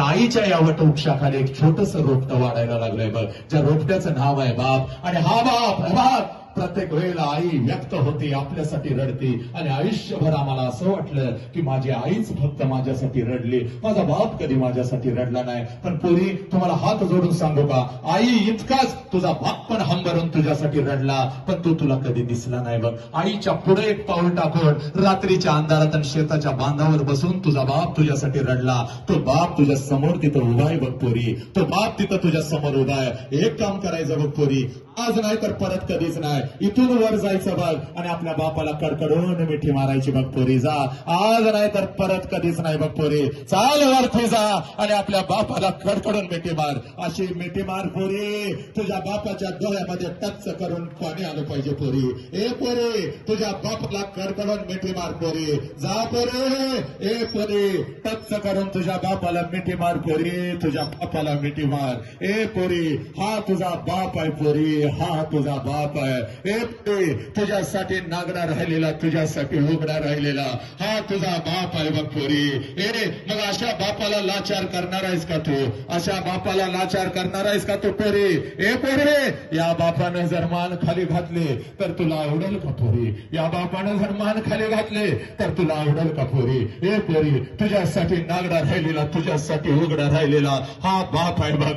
राईच्या या वटवृक्षाखाली एक छोटस रोपटं वाढायला लागलंय बघ. ज्या रोपट्याचं नाव आहे बाप. आणि हा बाप हे बाप. प्रत्येक वेळेला आई व्यक्त होते आपल्यासाठी रडते. आणि आयुष्यभर आम्हाला असं वाटलं की माझी आईच फक्त माझ्यासाठी रडली. माझा बाप कधी माझ्यासाठी रडला नाही. पण पोरी तुम्हाला हात जोडून सांगू का? आई इतकाच तुझा बाप पण हंबरून तुझ्यासाठी रडला पण तो तुला कधी दिसला नाही बघ. आईच्या पुढे एक पाऊल टाकून रात्रीच्या अंधारात आणि शेताच्या बांधावर बसून तुझा बाप तुझ्यासाठी रडला. तो बाप तुझ्या समोर तिथं उभा आहे बघ पोरी. तो बाप तिथं तुझ्या समोर उभा आहे. एक काम करायचं बघ पोरी. आज नाही तर परत कधीच नाही. इथून वर जायचं बघ. आणि आपल्या बापाला कडकडून मिठी मारायची बघ पोरी. जा. आज नाही तर परत कधीच नाही बघ पोरी. चाल वरती जा. आणि आपल्या बापाला कडकडून मिठी मार. अशी मिठी मार पोरी. तुझ्या बापाच्या डोळ्यामध्ये टच करून पाणी आलं पाहिजे पोरी. ए पोरी तुझ्या बापाला कडकडून मिठी मार पोरी. जा पोरी. ए पोरी टच करून तुझ्या बापाला मिठी मार पोरी. तुझ्या बापाला मिठी मार. ए पोरी हा तुझा बाप आहे पोरी. हा तुझा बाप आहे. तुझ्यासाठी नागडा राहिलेला तुझ्यासाठी उघडा राहिलेला. हा तुझा बाप आहे बघ पोरी. ए मग अशा बापाला लाचार करणार आहेस का तू? अशा बापाला लाचार करणार आहेस का तू पोरी? ए पोरे या बापानं जर मान खाली घातले तर तुला आवडेल का पोरी? या बापानं जर मान खाली घातले तर तुला आवडेल का पोरी? ए पोरी तुझ्यासाठी नागडा राहिलेला तुझ्यासाठी उघडा राहिलेला. हा बाप आहे बघ.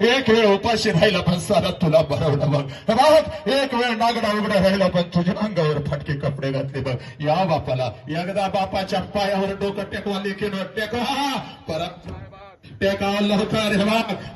हे एक वेळ उपाशी राहिला पण सारा तुला बरवलं बघ. हे एक एक वेळ नागडा उघडा राहिला पण तुझ्या अंगावर फटके कपडे घातले बघ. या बापाला. एकदा बापाच्या पायावर डोकं टेकवा लेखीन टेकवा परत टेका लवकर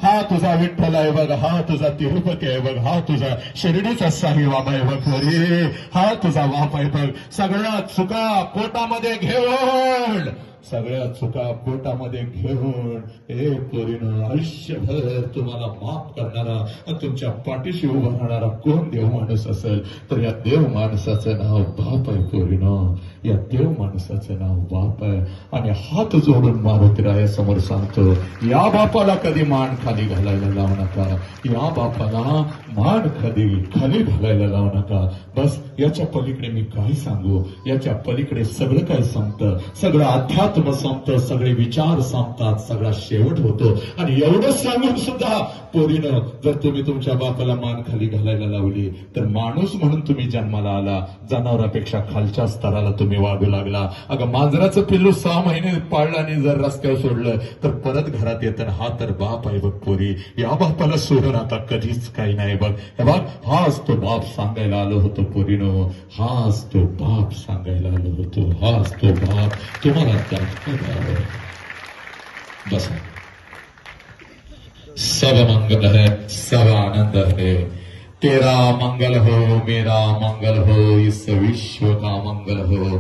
हा तुझा विठ्ठल आहे बघ. हा तुझा तिरुपती आहे बघ. हा तुझा शिर्डीचा साही बाबा आहे बघ. अरे हा तुझा बाप आहे बघ. सगळ्या चुका पोटामध्ये घेऊन सगळ्या चुका पोटामध्ये घेऊन ए पोरीनं आयुष्यभर तुम्हाला माफ करणारा आणि तुमच्या पाठीशी उभा राहणारा कोण देव माणूस असेल तर या देव माणसाचं नाव बाप आहे पोरीनं. या देव माणसाचं नाव बाप आहे. आणि हात जोडून मारुतीराया समोर सांगतो या बापाला कधी मान खाली घालायला लावू नका. या बापाला मान खाली खाली घालायला लावू नका. बस याच्या पलीकडे मी काय सांगू. याच्या पलीकडे सगळं काय सांगत सगळं अध्यात्म संपतं सगळे विचार संपतात सगळा शेवट होतो. आणि एवढं सांगून सुद्धा पोरीनं जर तुम्ही तुमच्या बापाला मान खाली घालायला लावली तर माणूस म्हणून तुम्ही जन्माला आला. जनावरापेक्षा खालच्या स्तराला तुम्ही वाढू लागला. अगं मांजराचं पिल्लू सहा महिने पाळलं आणि जर रस्त्यावर सोडलं तर परत घरात येतं हा तर बाप आहे बघ पोरी. या बापाला सोडून आता कधीच काही नाही बघ. हे बघ हाच तो बाप सांगायला आलो होतो पोरीनो. हाच तो बाप सांगायला आलो होतो. हाच तो बाप. तुम्हाला बसा। सब मंगल है सब आनंद है तेरा मंगल हो मेरा मंगल हो इस विश्व का मंगल हो।